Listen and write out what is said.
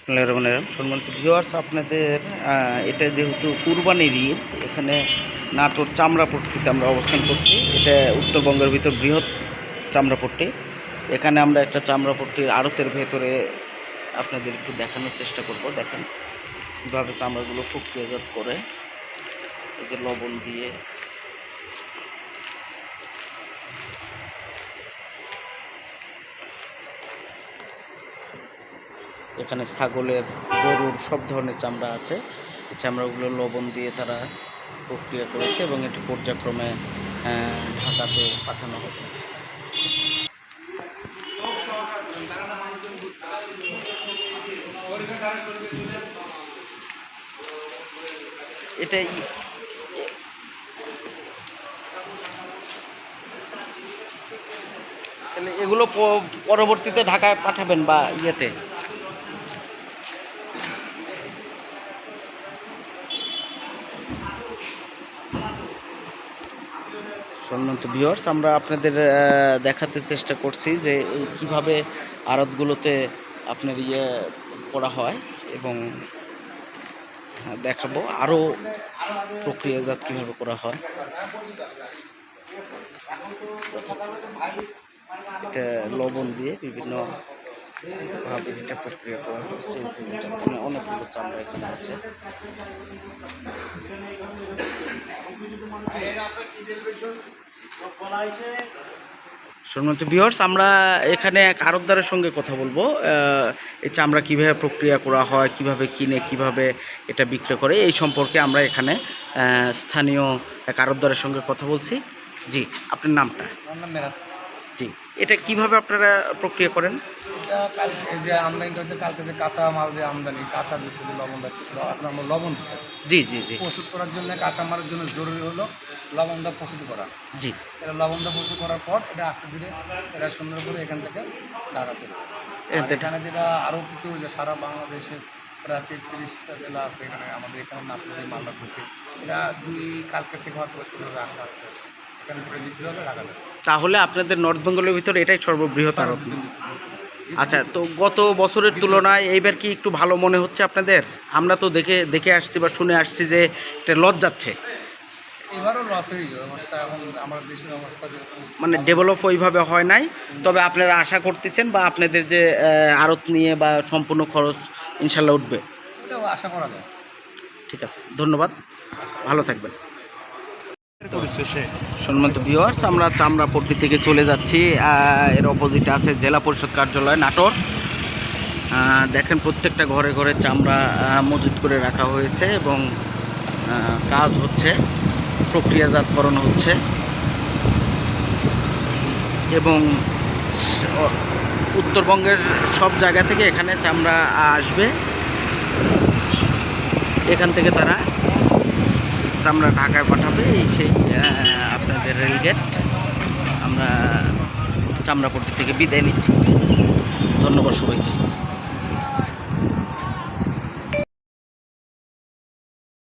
সম্মানিত ভিউয়ার্স আপনাদের এটা যেহেতু কুরবানির ঈদ, এখানে নাটোর চামড়াপট্টিতে আমরা অবস্থান করছি। এটা উত্তরবঙ্গের ভিতর বৃহৎ চামড়াপট্টি। এখানে আমরা একটা চামড়াপট্টির আড়তের ভেতরে আপনাদের একটু দেখানোর চেষ্টা করব। দেখেন কীভাবে চামড়াগুলো খুব প্রক্রিয়াজাত করে। এই যে লবণ দিয়ে এখানে ছাগলের, গরুর সব ধরনের চামড়া আছে। এই চামড়াগুলো লবণ দিয়ে তারা প্রক্রিয়া করেছে এবং এটি পর্যায়ক্রমে ঢাকাতে পাঠানো হবে। এটাই। এগুলো পরবর্তীতে ঢাকায় পাঠাবেন বা ইয়েতে? সম্মানিত ভিউয়ার্স আমরা আপনাদের দেখাতে চেষ্টা করছি যে কীভাবে আড়তগুলোতে আপনার ইয়ে করা হয় এবং হ্যাঁ, দেখাবো আরও প্রক্রিয়াজাত কীভাবে করা হয়। এটা লবণ দিয়ে বিভিন্ন ভাবে এটা প্রক্রিয়া করা হয়েছে। এই যে এটা এখানে অনেকগুলো চামড়া এখানে আছে। সম্মানিত বিহর্স আমরা এখানে এক আরবদারের সঙ্গে কথা বলব। এই চামড়া কীভাবে প্রক্রিয়া করা হয়, কীভাবে কিনে, কীভাবে এটা বিক্রি করে, এই সম্পর্কে আমরা এখানে স্থানীয় এক আরবদারের সঙ্গে কথা বলছি। জি, আপনার নামটা? আমার নাম মেরাজ। জি। এটা কীভাবে আপনারা প্রক্রিয়া করেন? এটা কালকে যে আমদানিটা হচ্ছে কালকে যে কাঁচা মাল যে আমদানি কাঁচা যুক্ত যে লবণটা ছিল আপনার আমরা লবণ দিচ্ছে। জি জি জি। প্রস্তুত করার জন্য কাঁচা মালের জন্য জরুরি হলো লবণটা প্রস্তুত করা। জি। এটা লবণটা প্রস্তুত করার পর এটা আস্তে ধীরে এটা সুন্দর করে এখান থেকে ঢাকা ছিল আর এখানে যেটা আরও কিছু যে সারা বাংলাদেশে প্রায় তেত্রিশটা জেলা আছে এখানে আমাদের এখানে নাটোরে মালদা ঢুকে এটা দুই কালকের থেকে হয়তো শুরু হবে আসা আস্তে আস্তে। বিক্রি হবে যাবে তাহলে আপনাদের নর্থ বেঙ্গলের ভিতরে এটাই সর্ববৃহৎ আড়ত আচ্ছা তো গত বছরের তুলনায় এইবার কি একটু ভালো মনে হচ্ছে আপনাদের? আমরা তো দেখে দেখে আসছি বা শুনে আসছি যে এটা লজ যাচ্ছে। এবারও লসেরই অবস্থা এখন আমাদের দেশের অবস্থা মানে ডেভেলপ ওইভাবে হয় নাই। তবে আপনারা আশা করতেছেন বা আপনাদের যে আড়ত নিয়ে বা সম্পূর্ণ খরচ ইনশাল্লাহ উঠবে? আশা করা যায়। ঠিক আছে ধন্যবাদ। ভালো থাকবেন। সম্মানিত ভিউয়ার্স আমরা চামড়াপট্টি থেকে চলে যাচ্ছি এর অপোজিটে আছে জেলা পরিষদ কার্যালয়, নাটোর। দেখেন প্রত্যেকটা ঘরে ঘরে চামড়া মজুত করে রাখা হয়েছে এবং কাজ হচ্ছে, প্রক্রিয়াজাতকরণ হচ্ছে। এবং উত্তরবঙ্গের সব জায়গা থেকে এখানে চামড়া আসবে। এখান থেকে তারা চামড়া ঢাকায় পাঠাবে সেই আপনাদের আপনাদের রেলগেট আমরা চামড়াপট্টি থেকে বিদায় নিচ্ছি। ধন্যবাদ সবাইকে।